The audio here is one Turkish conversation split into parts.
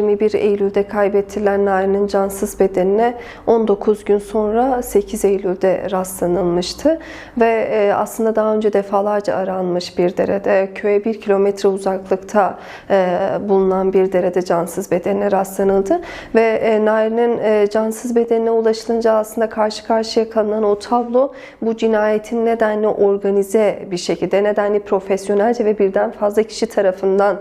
21 Eylül'de kaybettiren Narin'in cansız bedenine. 19 gün sonra 8 Eylül'de rastlanılmıştı. Ve e, aslında daha önce defalarca aranmış bir derede köye 1 kilometre uzaklıkta e, bulunan bir derede cansız bedenine rastlanıldı. Ve e, Narin'in cansız bedenine ulaşılınca aslında karşı karşıya kalınan o tablo bu cinayetin nedenli organize bir şekilde nedenli profesyonelce ve birden fazla kişi tarafından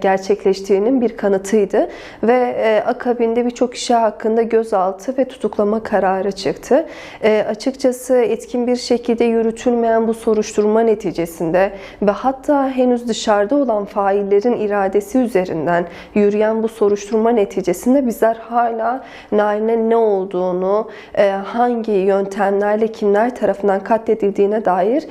gerçekleştiğinin bir kanıtıydı ve e, akabinde birçok kişi hakkında gözaltı ve tutuklama kararı çıktı. E, açıkçası etkin bir şekilde yürütülmeyen bu soruşturma neticesinde ve hatta henüz dışarıda olan faillerin iradesi üzerinden yürüyen bu soruşturma neticesinde bizler hala Nail'in ne olduğunu, e, hangi yöntemlerle kimler tarafından katledildiğine dair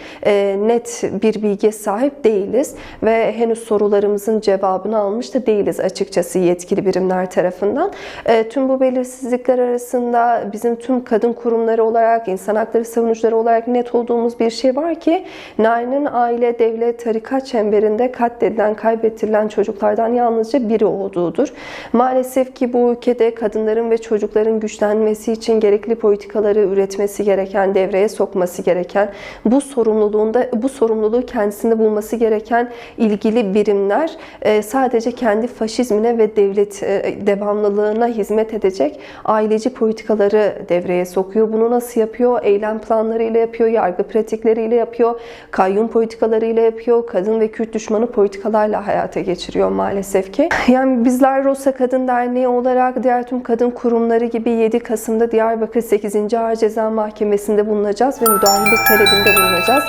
net bir bilgiye sahip değiliz ve henüz sorularımızın cevabını almış da değiliz açıkçası yetkili birimler tarafından. E, tüm bu belirsizlikler arasında bizim tüm kadın kurumları olarak, insan hakları savunucuları olarak net olduğumuz bir şey var ki Nail'in aile, devlet, tarikat çemberinde katledilen, kaybettirilen çocuklardan yalnızca biri olduğudur. Maalesef ki bu ülkede kadınların ve çocukların güçlenmesi için gerekli politikaları üretmesi gereken, devreye sokması gereken, bu sorumluluğunda bu sorumluluğu kendisinde bulması gereken ilgili birimler e, sadece kendi faşizmine ve devlet e, devamlılığına hizmet edecek aileci politikaları devreye sokuyor. Bunu nasıl yapıyor? Eylem planlarıyla yapıyor, yargı pratikleriyle yapıyor, kayyum politikalarıyla yapıyor, kadın ve Kürt düşmanı politikalarla hayata geçiriyor maalesef ki. Yani bizler Rosa Kadın Derneği olarak diğer tüm kadın kurumları gibi 7 Kasım'da Diyarbakır 8. Ağır Ceza Mahkemesi'nde bulunacağız ve müdahalelik talebinde bulunacağız.